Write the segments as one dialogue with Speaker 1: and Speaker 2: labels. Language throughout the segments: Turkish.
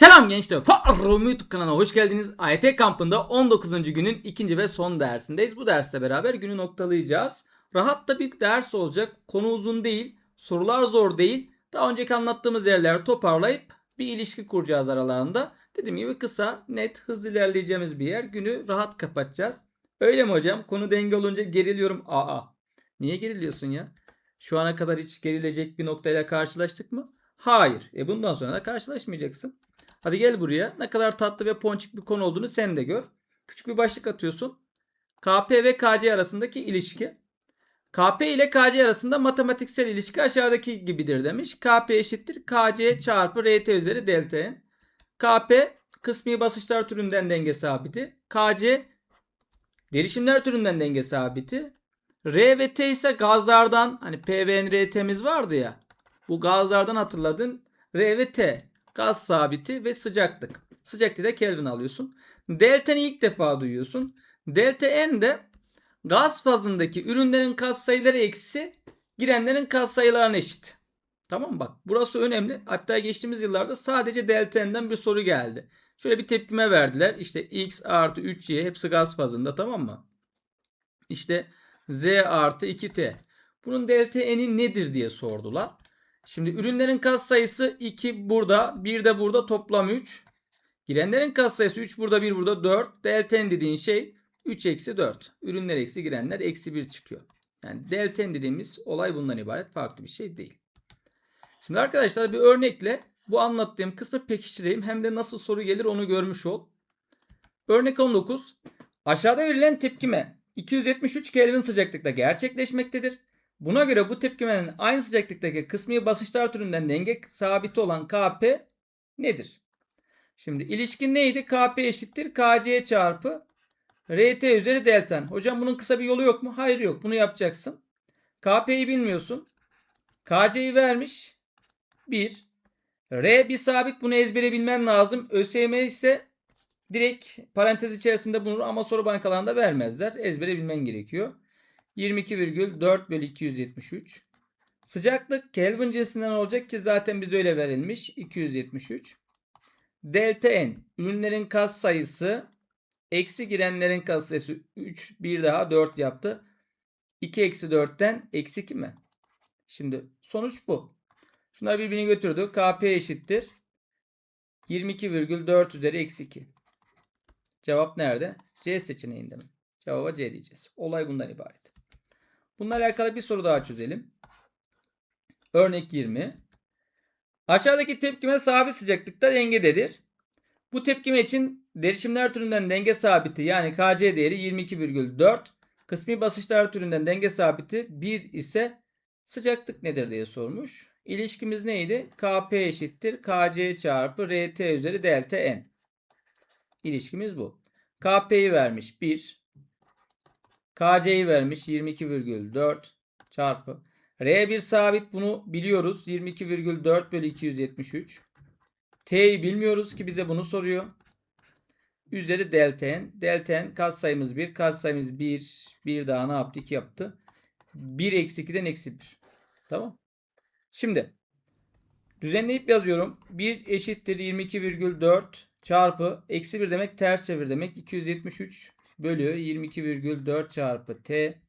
Speaker 1: Selam gençler. Farrum YouTube kanalına hoş geldiniz. AYT kampında 19. günün ikinci ve son dersindeyiz. Bu derste beraber günü noktalayacağız. Rahat da bir ders olacak. Konu uzun değil. Sorular zor değil. Daha önceki anlattığımız yerleri toparlayıp bir ilişki kuracağız aralarında. Dediğim gibi kısa, net, hızlı ilerleyeceğimiz bir yer. Günü rahat kapatacağız. Öyle mi hocam? Konu denge olunca geriliyorum. Aa. Niye geriliyorsun ya? Şu ana kadar hiç gerilecek bir noktayla karşılaştık mı? Hayır. E bundan sonra da karşılaşmayacaksın. Hadi gel buraya. Ne kadar tatlı ve ponçik bir konu olduğunu sen de gör. Küçük bir başlık atıyorsun. KP ve KC arasındaki ilişki. KP ile KC arasında matematiksel ilişki aşağıdaki gibidir demiş. KP eşittir KC çarpı RT üzeri delta. KP kısmi basınçlar türünden denge sabiti. KC derişimler türünden denge sabiti. R ve T ise gazlardan hani P ve N, R, T'miz vardı ya. Bu gazlardan hatırladın. R ve T gaz sabiti ve sıcaklık. Sıcaklığı da Kelvin alıyorsun. Delta N'yi ilk defa duyuyorsun. Delta N de gaz fazındaki ürünlerin katsayıları eksi girenlerin katsayılarına eşit. Tamam mı? Bak burası önemli. Hatta geçtiğimiz yıllarda sadece delta N'den bir soru geldi. Şöyle bir tepkime verdiler. İşte X artı 3Y hepsi gaz fazında tamam mı? İşte Z artı 2T. Bunun delta N'i nedir diye sordular. Şimdi ürünlerin katsayısı 2 burada, 1 de burada toplam 3. Girenlerin katsayısı 3 burada, 1 burada 4. Delta N dediğin şey 3 eksi 4. Ürünler eksi girenler eksi 1 çıkıyor. Yani delta N dediğimiz olay bundan ibaret. Farklı bir şey değil. Şimdi arkadaşlar bir örnekle bu anlattığım kısmı pekiştireyim. Hem de nasıl soru gelir onu görmüş ol. Örnek 19. Aşağıda verilen tepkime 273 Kelvin sıcaklıkta gerçekleşmektedir. Buna göre bu tepkimenin aynı sıcaklıktaki kısmi basınçlar türünden denge sabiti olan Kp nedir? Şimdi ilişkin neydi? Kp eşittir Kc çarpı Rt üzeri delta. Hocam bunun kısa bir yolu yok mu? Hayır yok. Bunu yapacaksın. Kp'yi bilmiyorsun. Kc'yi vermiş. 1. R bir sabit. Bunu ezbere bilmen lazım. ÖSYM ise direkt parantez içerisinde bulunur ama soru bankalarında vermezler. Ezbere bilmen gerekiyor. 22,4 bölü 273. Sıcaklık Kelvin cinsinden olacak ki zaten bize öyle verilmiş. 273. Delta N ürünlerin kas sayısı eksi girenlerin kas sayısı 3 bir daha 4 yaptı. 2 eksi 4'ten eksi 2 mi? Şimdi sonuç bu. Şunlar birbirini götürdü. Kp eşittir. 22,4 üzeri eksi 2. Cevap nerede? C seçeneğinde mi? Cevaba C diyeceğiz. Olay bundan ibaret. Bununla alakalı bir soru daha çözelim. Örnek 20. Aşağıdaki tepkime sabit sıcaklıkta dengededir. Bu tepkime için derişimler türünden denge sabiti yani Kc değeri 22,4. Kısmi basınçlar türünden denge sabiti 1 ise sıcaklık nedir diye sormuş. İlişkimiz neydi? Kp eşittir Kc çarpı Rt üzeri delta n. İlişkimiz bu. Kp'yi vermiş 1. KC'yi vermiş 22,4 çarpı. R1 sabit bunu biliyoruz. 22,4 bölü 273. T'yi bilmiyoruz ki bize bunu soruyor. Üzeri delta n. Delta n katsayımız 1. Katsayımız 1. Bir daha ne yaptı? 2 yaptı. 1 eksi 2'den eksi 1. Tamam. Şimdi düzenleyip yazıyorum. 1 eşittir 22,4 çarpı eksi 1 demek ters çevir demek. 273 bölü 22,4 çarpı t.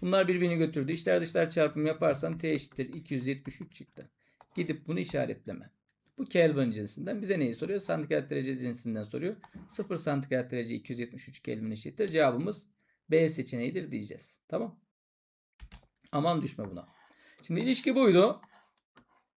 Speaker 1: Bunlar birbirini götürdü. İçler dışlar çarpımı yaparsan t eşittir 273 çıktı. Gidip bunu işaretleme. Bu Kelvin cinsinden. Bize neyi soruyor? Santigrat derece cinsinden soruyor. 0 santigrat derece 273 Kelvin eşittir. Cevabımız B seçeneğidir diyeceğiz. Tamam. Aman düşme buna. Şimdi ilişki buydu.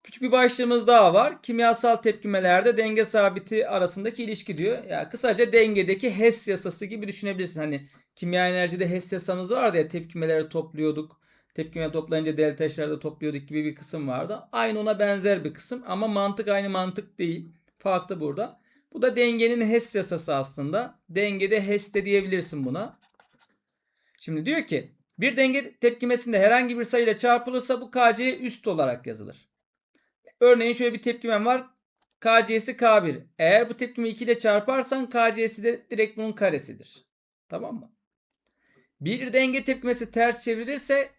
Speaker 1: Küçük bir başlığımız daha var. Kimyasal tepkimelerde denge sabiti arasındaki ilişki diyor. Ya yani kısaca dengedeki Hess yasası gibi düşünebilirsin. Hani kimya enerjide Hess yasamız vardı ya tepkimeleri topluyorduk. Tepkime toplayınca delta H'lerde topluyorduk gibi bir kısım vardı. Aynı ona benzer bir kısım ama mantık aynı mantık değil. Farklı burada. Bu da dengenin Hess yasası aslında. Dengede Hess de diyebilirsin buna. Şimdi diyor ki bir denge tepkimesinde herhangi bir sayıyla çarpılırsa bu KC'ye üst olarak yazılır. Örneğin şöyle bir tepkimem var. KC'si K1. Eğer bu tepkimi 2 ile çarparsan KC'si de direkt bunun karesidir. Tamam mı? Bir denge tepkimesi ters çevrilirse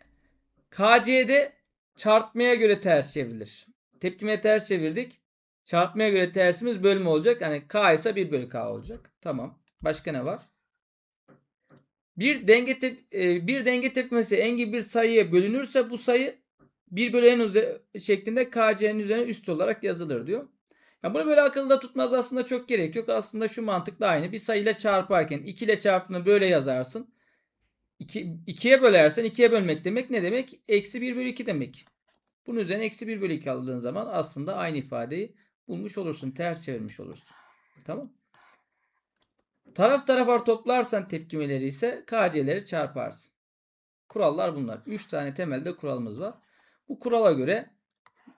Speaker 1: KC'de çarpmaya göre ters çevrilir. Tepkime ters çevirdik. Çarpmaya göre tersimiz bölme olacak. Yani K ise 1 bölü K olacak. Tamam. Başka ne var? Bir denge tep e, bir denge tepkimesi en gibi bir sayıya bölünürse bu sayı 1 bölü n şeklinde KC'nin üzerine üst olarak yazılır diyor. Ya bunu böyle akılda tutmaz aslında çok gerek yok. Aslında şu mantıkla aynı. Bir sayıyla çarparken 2 ile çarptığını böyle yazarsın. 2, 2'ye bölersen 2'ye bölmek demek ne demek? Eksi 1 bölü 2 demek. Bunun üzerine eksi 1 bölü 2 aldığın zaman aslında aynı ifadeyi bulmuş olursun. Ters çevirmiş olursun. Tamam. Taraf tarafa toplarsan tepkimeleri ise KC'leri çarparsın. Kurallar bunlar. 3 tane temelde kuralımız var. Bu kurala göre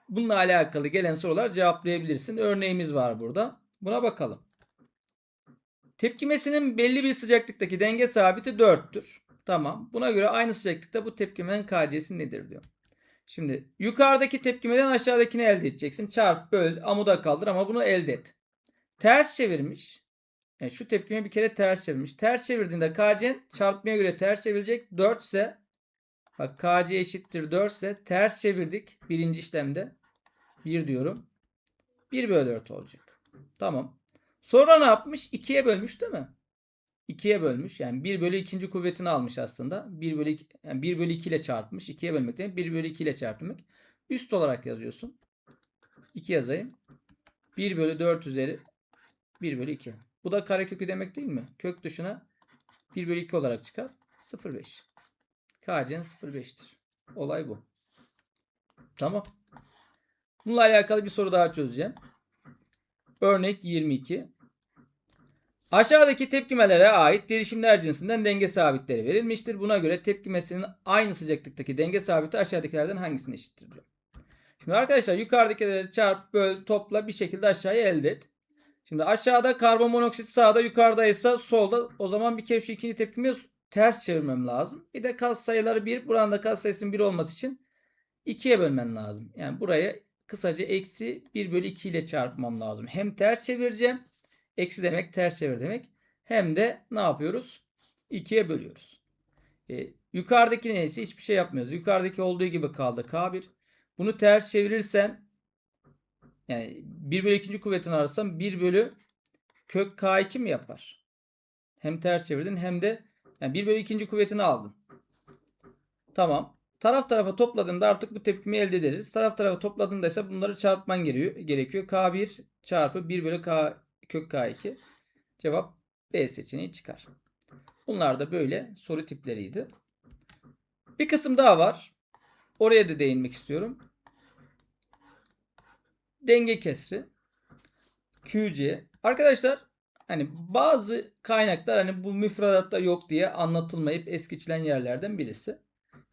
Speaker 1: bununla alakalı gelen sorular cevaplayabilirsin. Örneğimiz var burada. Buna bakalım. Tepkimesinin belli bir sıcaklıktaki denge sabiti 4'tür. Tamam. Buna göre aynı sıcaklıkta bu tepkimenin KC'si nedir diyor. Şimdi yukarıdaki tepkimeden aşağıdakini elde edeceksin. Çarp, böl, amuda kaldır ama bunu elde et. Ters çevirmiş. Yani şu tepkime bir kere ters çevirmiş. Ters çevirdiğinde KC çarpmaya göre ters çevirecek. 4 ise bak KC eşittir 4 ise ters çevirdik birinci işlemde. 1 diyorum. 1 bölü 4 olacak. Tamam. Sonra ne yapmış? 2'ye bölmüş değil mi? 2'ye bölmüş. Yani 1 bölü ikinci kuvvetini almış aslında. 1 bölü 2, yani 1 bölü 2 ile çarpmış. 2'ye bölmek demek. 1 bölü 2 ile çarpmak. Üst olarak yazıyorsun. 2 yazayım. 1 bölü 4 üzeri 1 bölü 2. Bu da karekökü demek değil mi? Kök dışına 1 bölü 2 olarak çıkar. 0,5. KC'nin 0,5'tir. Olay bu. Tamam. Bununla alakalı bir soru daha çözeceğim. Örnek 22. Aşağıdaki tepkimelere ait derişimler cinsinden denge sabitleri verilmiştir. Buna göre tepkimesinin aynı sıcaklıktaki denge sabiti aşağıdakilerden hangisine eşittir diyor. Şimdi arkadaşlar yukarıdakileri çarp, böl, topla bir şekilde aşağıya elde et. Şimdi aşağıda karbon monoksit sağda yukarıdaysa solda o zaman bir kere şu ikinci tepkimi ters çevirmem lazım. Bir de kas sayıları 1 buranın da kas sayısının 1 olması için 2'ye bölmen lazım. Yani buraya kısaca eksi 1 bölü 2 ile çarpmam lazım. Hem ters çevireceğim. Eksi demek ters çevir demek. Hem de ne yapıyoruz? 2'ye bölüyoruz. E, yukarıdaki neyse hiçbir şey yapmıyoruz. Yukarıdaki olduğu gibi kaldı K1. Bunu ters çevirirsen yani 1 bölü 2. kuvvetini ararsam 1 bölü kök K2 mi yapar? Hem ters çevirdin hem de yani 1 bölü 2. kuvvetini aldın. Tamam. Taraf tarafa topladığında artık bu tepkimi elde ederiz. Taraf tarafa topladığında ise bunları çarpman gerekiyor. K1 çarpı 1 bölü K kök K2. Cevap B seçeneği çıkar. Bunlar da böyle soru tipleriydi. Bir kısım daha var. Oraya da değinmek istiyorum. Denge kesri. QC. Arkadaşlar hani bazı kaynaklar hani bu müfredatta yok diye anlatılmayıp es geçilen yerlerden birisi.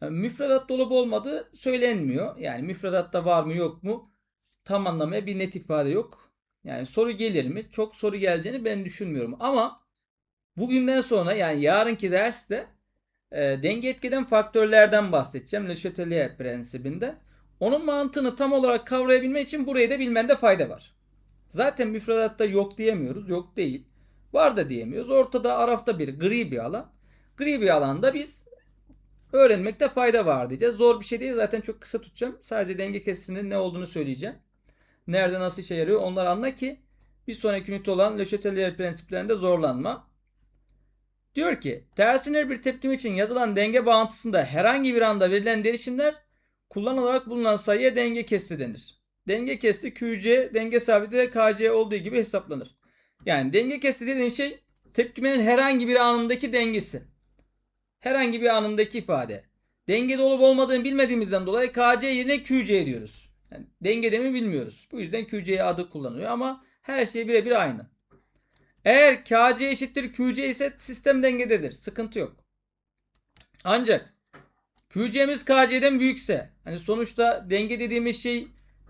Speaker 1: Yani müfredat dolabı olmadığı söylenmiyor. Yani müfredatta var mı yok mu tam anlamaya bir net ifade yok. Yani soru gelir mi? Çok soru geleceğini ben düşünmüyorum. Ama bugünden sonra yani yarınki derste e, denge etkeden faktörlerden bahsedeceğim. Le Chatelier prensibinden. Onun mantığını tam olarak kavrayabilmek için burayı da bilmende fayda var. Zaten müfredatta yok diyemiyoruz. Yok değil. Var da diyemiyoruz. Ortada arafta bir gri bir alan. Gri bir alanda biz öğrenmekte fayda var diyeceğiz. Zor bir şey değil. Zaten çok kısa tutacağım. Sadece denge kesisinin ne olduğunu söyleyeceğim. Nerede nasıl işe yarıyor onları anla ki bir sonraki ünite olan Le Chatelier prensiplerinde zorlanma. Diyor ki tersine bir tepkim için yazılan denge bağıntısında herhangi bir anda verilen derişimler kullanılarak bulunan sayıya denge kesri denir. Denge kesri QC denge sabiti de KC olduğu gibi hesaplanır. Yani denge kesri dediğin şey tepkimenin herhangi bir anındaki dengesi. Herhangi bir anındaki ifade. Dengede olup olmadığını bilmediğimizden dolayı KC yerine QC diyoruz. Yani dengede mi bilmiyoruz. Bu yüzden QC adı kullanılıyor ama her şey birebir aynı. Eğer KC eşittir QC ise sistem dengededir. Sıkıntı yok. Ancak QC'miz KC'den büyükse hani sonuçta denge dediğimiz şey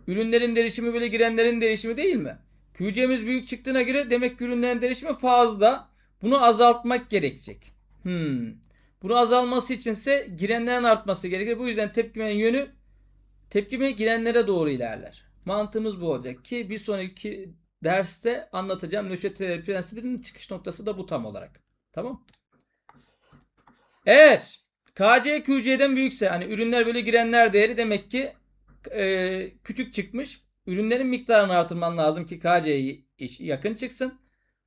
Speaker 1: ürünlerin derişimi böyle girenlerin derişimi değil mi? QC'miz büyük çıktığına göre demek ki ürünlerin derişimi fazla. Bunu azaltmak gerekecek. Hmm. Bunu azalması içinse girenlerin artması gerekir. Bu yüzden tepkimenin yönü tepkime girenlere doğru ilerler. Mantığımız bu olacak ki bir sonraki derste anlatacağım. Nöşeteler prensibinin çıkış noktası da bu tam olarak. Tamam. Eğer KC QC'den büyükse hani ürünler böyle girenler değeri demek ki e, küçük çıkmış. ürünlerin miktarını artırman lazım ki KC'ye yakın çıksın.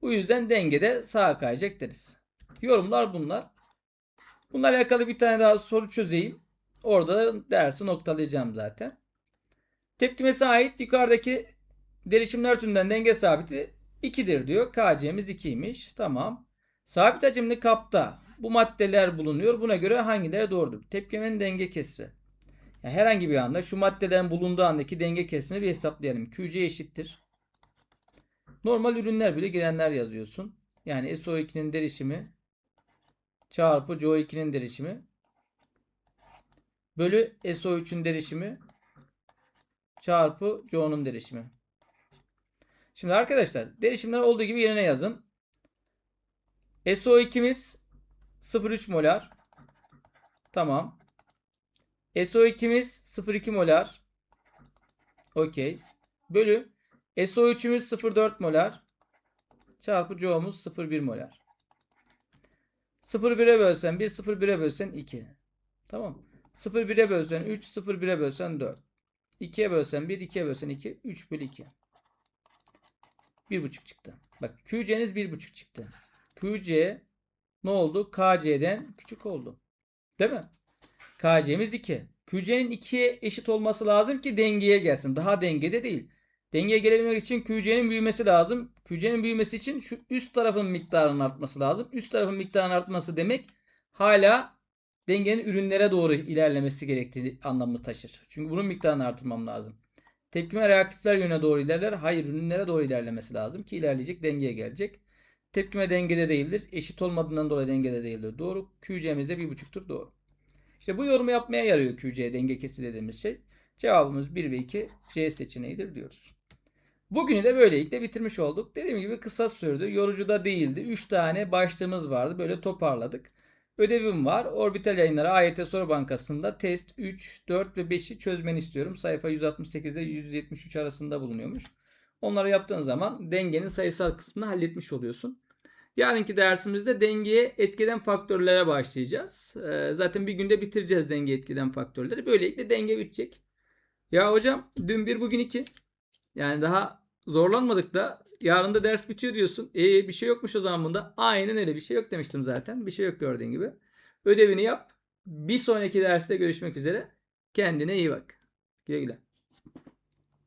Speaker 1: Bu yüzden dengede sağa kayacak deriz. Yorumlar bunlar. Bunlarla alakalı bir tane daha soru çözeyim. Orada dersi noktalayacağım zaten. Tepkimesi ait yukarıdaki derişimler türünden denge sabiti 2'dir diyor. KC'miz 2'ymiş. Tamam. Sabit hacimli kapta bu maddeler bulunuyor. Buna göre hangileri doğrudur? Tepkimenin denge kesri. Yani herhangi bir anda şu maddeden bulunduğu andaki denge kesrini bir hesaplayalım. QC eşittir. Normal ürünler bile girenler yazıyorsun. Yani SO2'nin derişimi çarpı CO2'nin derişimi bölü SO3'ün derişimi çarpı CO'nun derişimi. Şimdi arkadaşlar derişimler olduğu gibi yerine yazın. SO2'miz 0,3 molar. Tamam. SO2'miz 0,2 molar. Okey. Bölü SO3'ümüz 0,4 molar. Çarpı CO'muz 0,1 molar. 0,1'e bölsen 1, 0,1'e bölsen 2. Tamam. 0,1'e bölsen 3, 0,1'e bölsen 4. 2'ye bölsen 1, 2'ye bölsen 2. 3 bölü 2. 1,5 çıktı. Bak QC'niz 1,5 çıktı. QC ne oldu? KC'den küçük oldu. Değil mi? KC'miz 2. QC'nin 2'ye eşit olması lazım ki dengeye gelsin. Daha dengede değil. Dengeye gelebilmek için QC'nin büyümesi lazım. QC'nin büyümesi için şu üst tarafın miktarının artması lazım. Üst tarafın miktarının artması demek hala dengenin ürünlere doğru ilerlemesi gerektiği anlamını taşır. Çünkü bunun miktarını artırmam lazım. Tepkime reaktifler yöne doğru ilerler. Hayır ürünlere doğru ilerlemesi lazım ki ilerleyecek dengeye gelecek. Tepkime dengede değildir. Eşit olmadığından dolayı dengede değildir. Doğru. QC'miz de 1.5'tur. Doğru. İşte bu yorumu yapmaya yarıyor QC denge kesri dediğimiz şey. Cevabımız 1 ve 2 C seçeneğidir diyoruz. Bugünü de böylelikle bitirmiş olduk. Dediğim gibi kısa sürdü. Yorucu da değildi. 3 tane başlığımız vardı. Böyle toparladık. Ödevim var. Orbital yayınları AYT soru bankasında test 3, 4 ve 5'i çözmeni istiyorum. Sayfa 168 ile 173 arasında bulunuyormuş. Onları yaptığın zaman dengenin sayısal kısmını halletmiş oluyorsun. Yarınki dersimizde dengeye etkeden faktörlere başlayacağız. Ee, zaten bir günde bitireceğiz denge etkeden faktörleri. Böylelikle denge bitecek. Ya hocam dün bir bugün iki. Yani daha zorlanmadık da yarın da ders bitiyor diyorsun. E bir şey yokmuş o zaman bunda. Aynen öyle bir şey yok demiştim zaten. Bir şey yok gördüğün gibi. Ödevini yap. Bir sonraki derste görüşmek üzere. Kendine iyi bak. Güle güle.